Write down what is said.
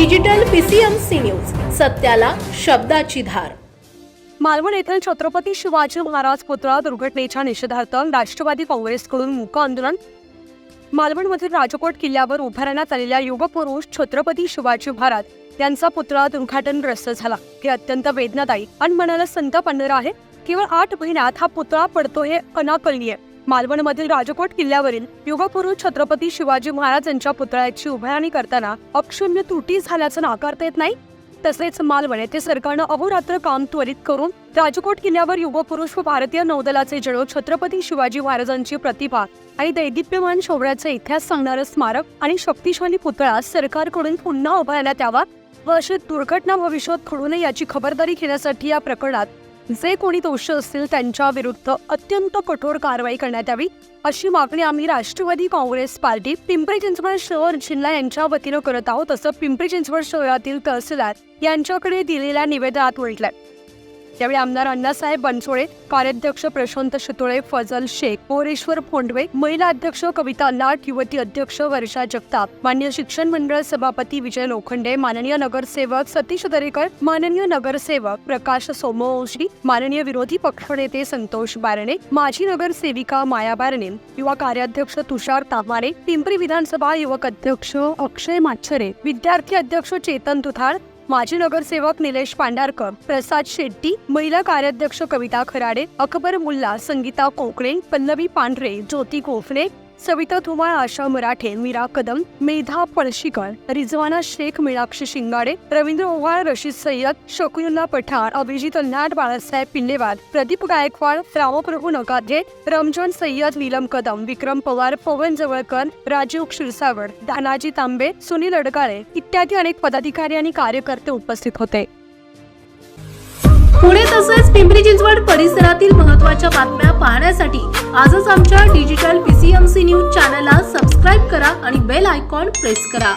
Digital PCMC news सत्याला शब्दाची धार. मालवण येथील छत्रपती शिवाजी महाराज पुतळा दुर्घटनेच्या निषेधार्थ राष्ट्रवादी काँग्रेसकडून मूक आंदोलन. मालवणमधील राजकोट किल्ल्यावर उभारण्यात आलेल्या युगपुरुष छत्रपती शिवाजी महाराज यांचा पुतळा दुर्घटनग्रस्त झाला. हे अत्यंत वेदनादायी आणि मनाला संताप आणणारं आहे. केवळ आठ महिन्यात हा पुतळा पडतो हे अनाकलनीय. मालवणमधील राजकोट किल्ल्यावरील युगपुरुष छत्रपती शिवाजी महाराज यांच्या पुतळ्याची उभारणी करताना अक्षम्य त्रुटी झाल्याचं नाकारता येत नाही? तसेच मालवण येथे सरकारनं अहोरात्र काम त्वरित करून राजकोट किल्ल्यावर युगपुरुष व भारतीय नौदलाचे जणू छत्रपती शिवाजी महाराजांची प्रतिभा आणि दैदिप्यमान शौर्याचा इतिहास सांगणारं स्मारक आणि शक्तिशाली पुतळा सरकारकडून पुन्हा उभारण्यात यावा व अशी दुर्घटना भविष्यात घडू नये याची खबरदारी घेण्यासाठी या प्रकरणात जे कोणी दोषी असतील त्यांच्या विरुद्ध अत्यंत कठोर कारवाई करण्यात यावी अशी मागणी आम्ही राष्ट्रवादी काँग्रेस पार्टी पिंपरी चिंचवड शहर जिल्हा यांच्या वतीनं करत आहोत असं पिंपरी चिंचवड शहरातील तहसीलदार यांच्याकडे दिलेल्या निवेदनात म्हटलंय. यावेळी आमदार अण्णासाहेब बनसोळे कार्याध्यक्ष प्रशांत शितोळे फजल शेख मोरेश्वर फोंडवे महिला अध्यक्ष कविता लाट युवती अध्यक्ष वर्षा जगताप मान्य शिक्षण मंडळ सभापती विजय लोखंडे माननीय नगरसेवक सतीश दरेकर माननीय नगरसेवक प्रकाश सोमवंशी माननीय विरोधी पक्षनेते संतोष बारणे माजी नगरसेविका माया बारणे युवा कार्याध्यक्ष तुषार तामारे पिंपरी विधानसभा युवक अध्यक्ष अक्षय माच्छरे विद्यार्थी अध्यक्ष चेतन तुथार माजी नगरसेवक निलेश पांडारकर प्रसाद शेट्टी महिला कार्याध्यक्ष कविता खराडे अकबर मुल्ला संगीता कोकणे पल्लवी पांढरे ज्योती कोफणे सविता धुमाळ आशा मराठे मीरा कदम मेधा पळशीकर रिजवाना शेख मीनाक्षी शिंगाडे रवींद्र ओवाळ रशीद सय्यद शकुनुल्ला पठाण अभिजित अल्हाट बाळासाहेब पिल्लेवाद प्रदीप गायकवाड रामप्रभू नगाधे रमजान सय्यद नीलम कदम विक्रम पवार पवन जवळकर राजीव क्षीरसागर दानाजी तांबे सुनील अडकाळे इत्यादी अनेक पदाधिकारी आणि कार्यकर्ते उपस्थित होते. पुणे तसेच पिंपरी चिंचवड परिसरातील महत्त्वाच्या बातम्या पाहण्यासाठी आजच आमच्या डिजिटल पीसीएमसी न्यूज चॅनलला सबस्क्राईब करा आणि बेल आयकॉन प्रेस करा.